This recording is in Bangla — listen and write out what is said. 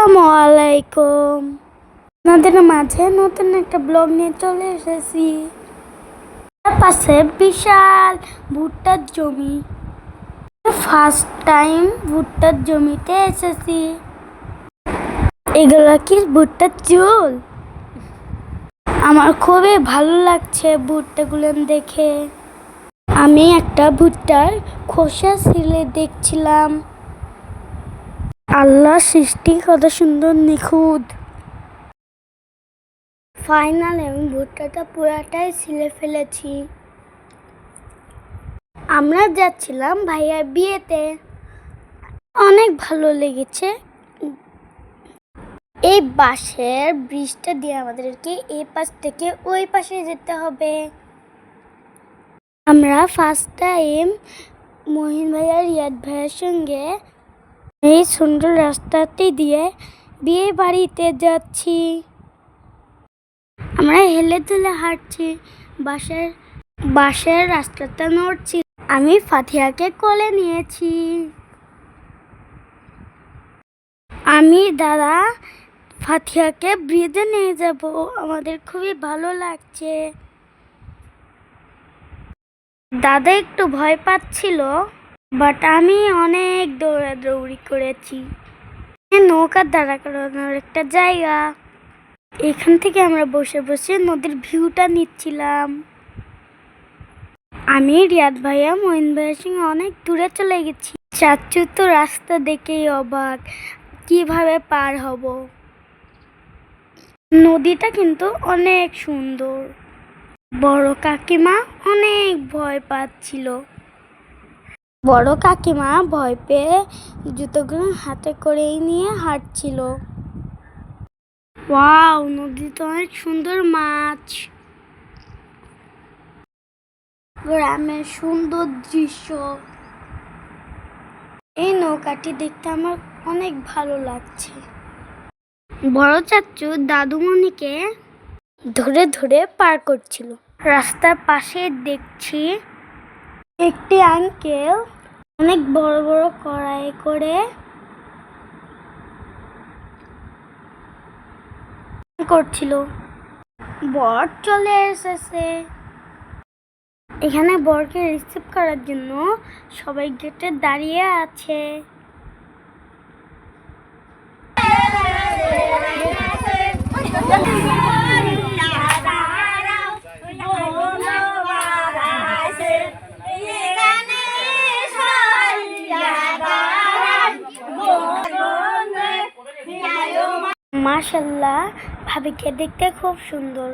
আসসালামু আলাইকুম আপনাদের মাঝে নতুন একটা ব্লগ নিয়ে চলে এসেছি। তার পাশে বিশাল ভুট্টার জমি। ফার্স্ট টাইম ভুট্টার জমিতে এসেছি। এগুলো কি ভুট্টার চুল? আমার খুবই ভালো লাগছে ভুট্টাগুলো দেখে। আমি একটা ভুট্টার খোসা ছিলে দেখছিলাম। আল্লাহ সৃষ্টি কত সুন্দর, নিখুঁত। ফাইনাল আমি ভুট্টাটা পুরাটাই ছিলে ফেলেছি। আমরা যাচ্ছিলাম ভাইয়ার বিয়েতে। অনেক ভালো লেগেছে। এই বাঁশের ব্রিজটা দিয়ে আমাদেরকে এই পাশ থেকে ওই পাশে যেতে হবে। আমরা ফার্স্ট টাইম মহিন ভাইয়া রিয়াদ ভাইয়ের সঙ্গে এই সুন্দর রাস্তাটি দিয়ে বিয়ে বাড়িতে যাচ্ছি। আমরা হেলে দুলে হাঁটছি বাসের বাসের রাস্তাটা নড়ছি। আমি ফাতিহাকে কোলে নিয়েছি। আমি দাদা ফাতিহাকে ব্রিজে নিয়ে যাব, আমাদের খুবই ভালো লাগছে। দাদা একটু ভয় পাচ্ছিল। বাট আমি অনেক দৌড়াদৌড়ি করেছি। এ নৌকা দাঁড়া করানোর একটা জায়গা। এখান থেকে আমরা বসে বসে নদীর ভিউটা নিচ্ছিলাম। আমি, রিয়াদ ভাইয়া মহিন ভাইয়ের সঙ্গে অনেক দূরে চলে গেছি। চাচ্চু তো রাস্তা দেখেই অবাক, কীভাবে পার হব? নদীটা কিন্তু অনেক সুন্দর। বড় কাকিমা অনেক ভয় পাচ্ছিল। বড় কাকিমা ভয় পেয়ে জুতোগুলো হাতে করেই নিয়ে হাঁটছিল। ওয়াও নদীতে অনেক সুন্দর মাছ। গ্রামের সুন্দর দৃশ্য। এই নৌকাটি দেখতে আমার অনেক ভালো লাগছে। বড় চাচ্চু দাদুমণিকে ধরে ধরে পার করছিল। রাস্তার পাশে দেখছি একটি আঙ্কেল অনেক বড় বড় কড়াই করে করছিল। বর চলে এসেছে। এখানে বরকে রিসিভ করার জন্য সবাই গেটে দাঁড়িয়ে আছে। মাশাল্লাহ ভাবিকে দেখতে খুব সুন্দর।